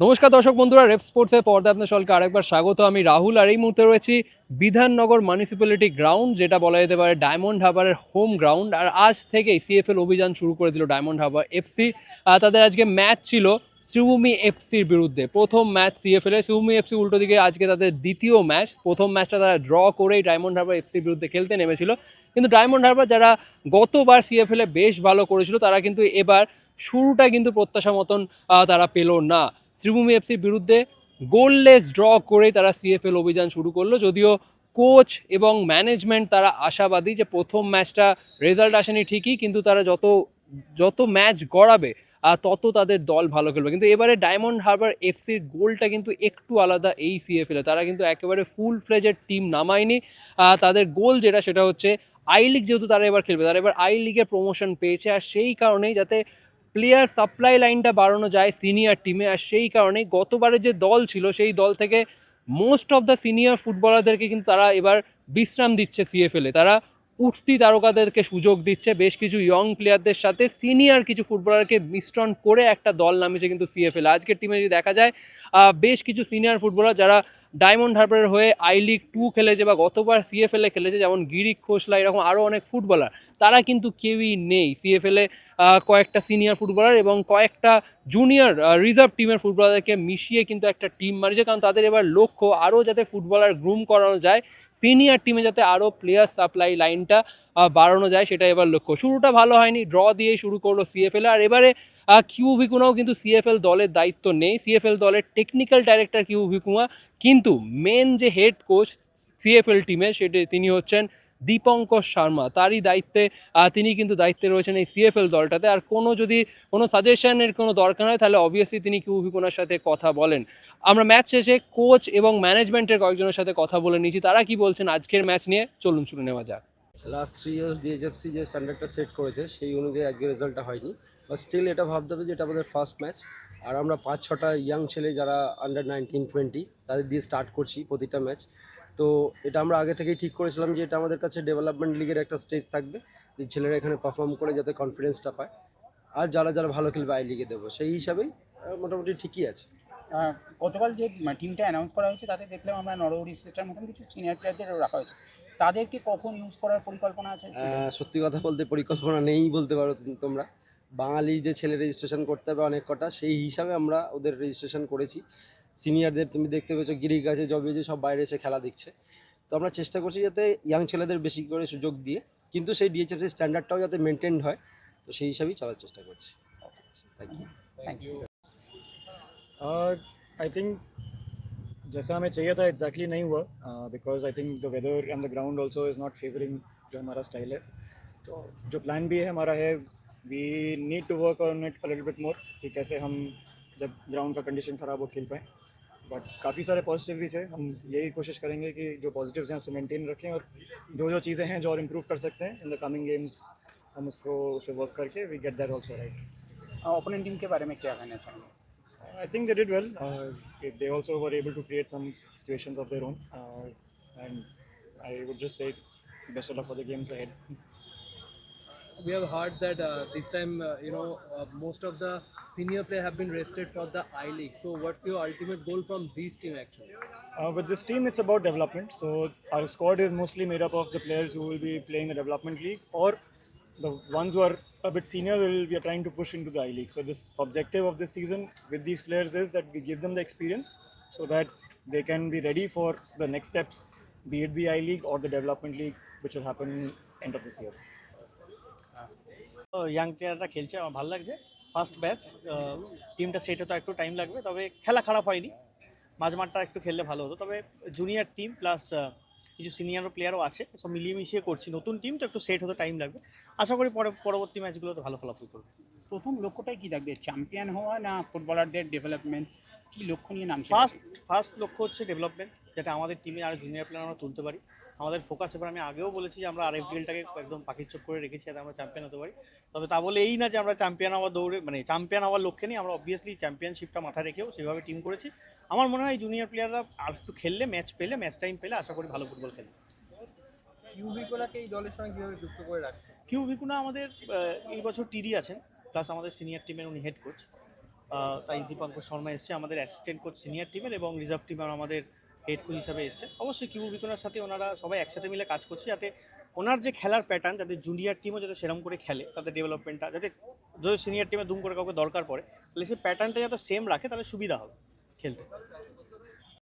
নমস্কার দর্শক বন্ধুরা, রেপ স্পোর্টসের পর্দায় আপনার সকলকে আরেকবার স্বাগত। আমি রাহুল আর এই মুহূর্তে রয়েছি বিধাননগর মিউনিসিপ্যালিটি গ্রাউন্ড যেটা বলা যেতে পারে ডায়মন্ড হারবারের হোম গ্রাউন্ড আর আজ থেকেই সিএফএল অভিযান শুরু করে দিল ডায়মন্ড হারবার এফসি তাদের আজকে ম্যাচ ছিল শ্রীভূমি এফসির বিরুদ্ধে। প্রথম ম্যাচ সিএফএল এ। শ্রীভূমি এফসি উল্টো দিকে আজকে তাদের দ্বিতীয় ম্যাচ প্রথম ম্যাচটা তারা ড্র করেই ডায়মন্ড হারবার এফসির বিরুদ্ধে খেলতে নেমেছিল। কিন্তু ডায়মন্ড হারবার যারা গতবার সিএফএল বেশ ভালো করেছিল, তারা কিন্তু এবার শুরুটা কিন্তু প্রত্যাশা মতন তারা পেল না। শ্রীভূমি এফসির বিরুদ্ধে গোললেস ড্র করে তারা সিএফএল অভিযান শুরু করল। যদিও কোচ এবং ম্যানেজমেন্ট তারা আশাবাদী যে প্রথম ম্যাচটা রেজাল্ট আসেনি ঠিকই, কিন্তু তারা যত যত ম্যাচ গড়াবে তত তাদের দল ভালো খেলবে। কিন্তু এবারে ডায়মন্ড হারবার এফসির গোলটা কিন্তু একটু আলাদা এই সিএফএলে। তারা কিন্তু একেবারে ফুল ফ্লেজের টিম নামায়নি। তাদের গোল যেটা, সেটা হচ্ছে আই লিগ যেহেতু তারা এবার খেলবে, তারা এবার আই লিগে প্রমোশন পেয়েছে। আর সেই কারণেই যাতে প্লেয়ার সাপ্লাই লাইনটা বাড়ানো যায় সিনিয়র টিমে আর সেই কারণে গতবারে যে দল ছিল, সেই দল থেকে মোস্ট অফ দ্য সিনিয়র ফুটবলারদেরকে কিন্তু তারা এবার বিশ্রাম দিচ্ছে সিএফএলে তারা উঠতি তারকাদেরকে সুযোগ দিচ্ছে, বেশ কিছু ইয়ং প্লেয়ারদের সাথে সিনিয়র কিছু ফুটবলারকে মিশ্রণ করে একটা দল নামেছে কিন্তু সিএফএল আজকের টিমে যদি দেখা যায় বেশ কিছু সিনিয়র ফুটবলার যারা ডায়মন্ড হারবারের হয়ে আই লিগ টু খেলেছে বা গতবার সিএফএলে খেলেছে, যেমন গিরিক খোসলা, এরকম আরও অনেক ফুটবলার। তারা কিন্তু কেউই নেই সিএফএলে কয়েকটা সিনিয়র ফুটবলার এবং কয়েকটা জুনিয়র রিজার্ভ টিমের ফুটবলারদেরকে মিশিয়ে কিন্তু একটা টিম মারিয়েছে কারণ তাদের এবার লক্ষ্য আরও যাতে ফুটবলার গ্রুম করানো যায় সিনিয়র টিমে যাতে আরও প্লেয়ার সাপ্লাই লাইনটা বাড়ানো যায় সেটা এবার লক্ষ্য। শুরুটা ভালো হয়নি ড্র দিয়ে শুরু করল সিএফএল আর এবারে কিউ ভিকুনাও কিন্তু সিএফএল দলের দায়িত্ব নেই। সিএফএল দলের টেকনিক্যাল ডাইরেক্টর কিউ ভিকুয়া কিন্তু মেন যে হেড কোচ সিএফএল টিমের সেটি তিনি হচ্ছেন দীপঙ্কর শর্মা। তারই দায়িত্বে তিনি কিন্তু দায়িত্বে রয়েছেন এই সিএফএল দলটাতে। আর কোনো যদি কোনো সাজেশনের কোনো দরকার হয়, তাহলে অবভিয়াসলি তিনি কিউভিকোনার সাথে কথা বলেন। আমরা ম্যাচ শেষে কোচ এবং ম্যানেজমেন্টের কয়েকজনের সাথে কথা বলে নিয়েছি। তারা কি বলছেন? আজকের ম্যাচ নিয়ে চলুন শুনে নেওয়া যাক। লাস্ট থ্রি ইয়ার্স ডিএইচএফসি যে স্ট্যান্ডার্ডটা সেট করেছে, সেই অনুযায়ী আজকে রেজাল্টটা হয়নি। বা স্টিল এটা ভাবতে হবে যে এটা আমাদের ফার্স্ট ম্যাচ আর আমরা পাঁচ ছটা ইয়াং ছেলে যারা আন্ডার নাইনটিন টোয়েন্টি তাদের দিয়ে স্টার্ট করছি প্রতিটা ম্যাচ তো এটা আমরা আগে থেকেই ঠিক করেছিলাম যে এটা আমাদের কাছে ডেভেলপমেন্ট লিগের একটা স্টেজ থাকবে, যে ছেলেরা এখানে পারফর্ম করে যাতে কনফিডেন্সটা পায়। আর যারা যারা ভালো খেলবে আই লিগে দেবো, সেই হিসাবেই মোটামুটি ঠিকই আছে। গতকাল যে টিমটা অ্যানাউন্স করা হয়েছে, তাতে দেখলাম আমরা নরহরি স্টেটার মতন কিছু সিনিয়র প্লেয়ারদের রাখা হয়েছে। তাদেরকে কখন ইউজ করার পরিকল্পনা আছে? সত্যি কথা বলতে পরিকল্পনা নেই বলতে পারো তোমরা। বাঙালি যে ছেলে রেজিস্ট্রেশন করতে হবে অনেক কটা সেই হিসাবে আমরা ওদের রেজিস্ট্রেশন করেছি। সিনিয়রদের তুমি দেখতে পেয়েছ গিরিক আছে জবে যে সব বাইরে এসে খেলা দেখছে। তো আমরা চেষ্টা করছি যাতে ইয়াং ছেলেদের বেশি করে সুযোগ দিয়ে কিন্তু সেই ডিএচএফসি স্ট্যান্ডার্ডটাও যাতে মেনটেন হয় তো সেই হিসাবেই চলার চেষ্টা করছি। Thank you thank you I think जैसा हमें चाहिए था एग्जैक्टली नहीं हुआ because I think the weather and the ground also is not favouring जो हमारा स्टाइल है। तो जो प्लान भी है हमारा है we need to work on it little bit more कि कैसे हम जब ग्राउंड का कंडीशन ख़राब हो, खेल पाएँ। बट काफ़ी सारे पॉजिटिव भी थे। हम यही कोशिश करेंगे कि जो पॉजिटिव्स हैं, उसे मेंटेन रखें और जो जो चीज़ें हैं जो और इम्प्रूव कर सकते हैं इन द कमिंग गेम्स हम उसको, उस वर्क करके we get that also right opponent team के बारे में क्या कहना चाहेंगे? I think they did well. Uh, they also were able to create some situations of their own. Uh, and I would just say best of luck for the games ahead. we have heard that uh, this time uh, you know uh, most of the senior players have been rested for the i league so what's your ultimate goal from this team actually Uh, with this team, it's about development. So our squad is mostly made up of the players who will be playing the development league, or the ones who are a bit senior will we are trying to push into the I League. So this objective of this season with these players is that we give them the experience so that they can be ready for the next steps, be it the I League or the development league, which will happen end of this year. Young প্লেয়াররা খেলছে আমার ভালো লাগছে first batch টিমটা set হতে একটু time লাগবে তবে খেলা খারাপ হয়নি মাঝমাঠটা একটু খেললে ভালো হতো তবে জুনিয়র টিম প্লাস কিছু সিনিয়র প্লেয়ারও আছে সব মিলিয়ে মিশিয়ে করছি। নতুন টিম তো একটু সেট হতে টাইম লাগবে। আশা করি পরে পরবর্তী ম্যাচগুলোতে ভালো ফলাফল করবে। প্রথম লক্ষ্যটাই কি থাকবে? চ্যাম্পিয়ন হওয়া না ফুটবলারদের ডেভেলপমেন্ট কী লক্ষ্য নিয়ে নাম ফার্স্ট ফার্স্ট লক্ষ্য হচ্ছে ডেভেলপমেন্ট যাতে আমাদের টিমে আরও জুনিয়র প্লেয়ার আমরা তুলতে পারি। আমাদের ফোকাস এবার আমি আগেও বলেছি যে আমরা আরএফডিএলটাকে একদম পাখির চোখ করে রেখেছি যাতে আমরা চ্যাম্পিয়ন হতে পারি। তবে তা বলে এই না যে আমরা চ্যাম্পিয়ন হওয়ার দৌড়ে মানে চ্যাম্পিয়ন হওয়ার লক্ষ্যে নেই আমরা অবভিয়াসলি চ্যাম্পিয়নশিপটা মাথায় রেখেও সেভাবে টিম করেছি। আমার মনে হয় জুনিয়র প্লেয়াররা আর একটু খেললে ম্যাচ পেলে ম্যাচ টাইম পেলে আশা করি ভালো ফুটবল খেলবে। ইউবিকোলাকে এই দলের সঙ্গে কীভাবে যুক্ত করে রাখছে কিউ ভিকুনা আমাদের এই বছর টিডি আছেন প্লাস আমাদের সিনিয়র টিমের উনি হেড কোচ তাই দীপঙ্কর শর্মা এসছে আমাদের অ্যাসিস্ট্যান্ট কোচ সিনিয়র টিমের এবং রিজার্ভ টিমের আমাদের হেড কোচ হিসাবে এসছে। অবশ্যই কিউ বিকোনার সাথে ওনারা সবাই একসাথে মিলে কাজ করছে যাতে ওনার যে খেলার প্যাটার্ন যাতে জুনিয়র টিমও যাতে সেরম করে খেলে, তাদের ডেভেলপমেন্টটা যাতে যদি সিনিয়র টিমে দুম করে কাউকে দরকার পড়ে, তাহলে সেই প্যাটার্নটা যাতে সেম রাখে, তাহলে সুবিধা হবে খেলতে।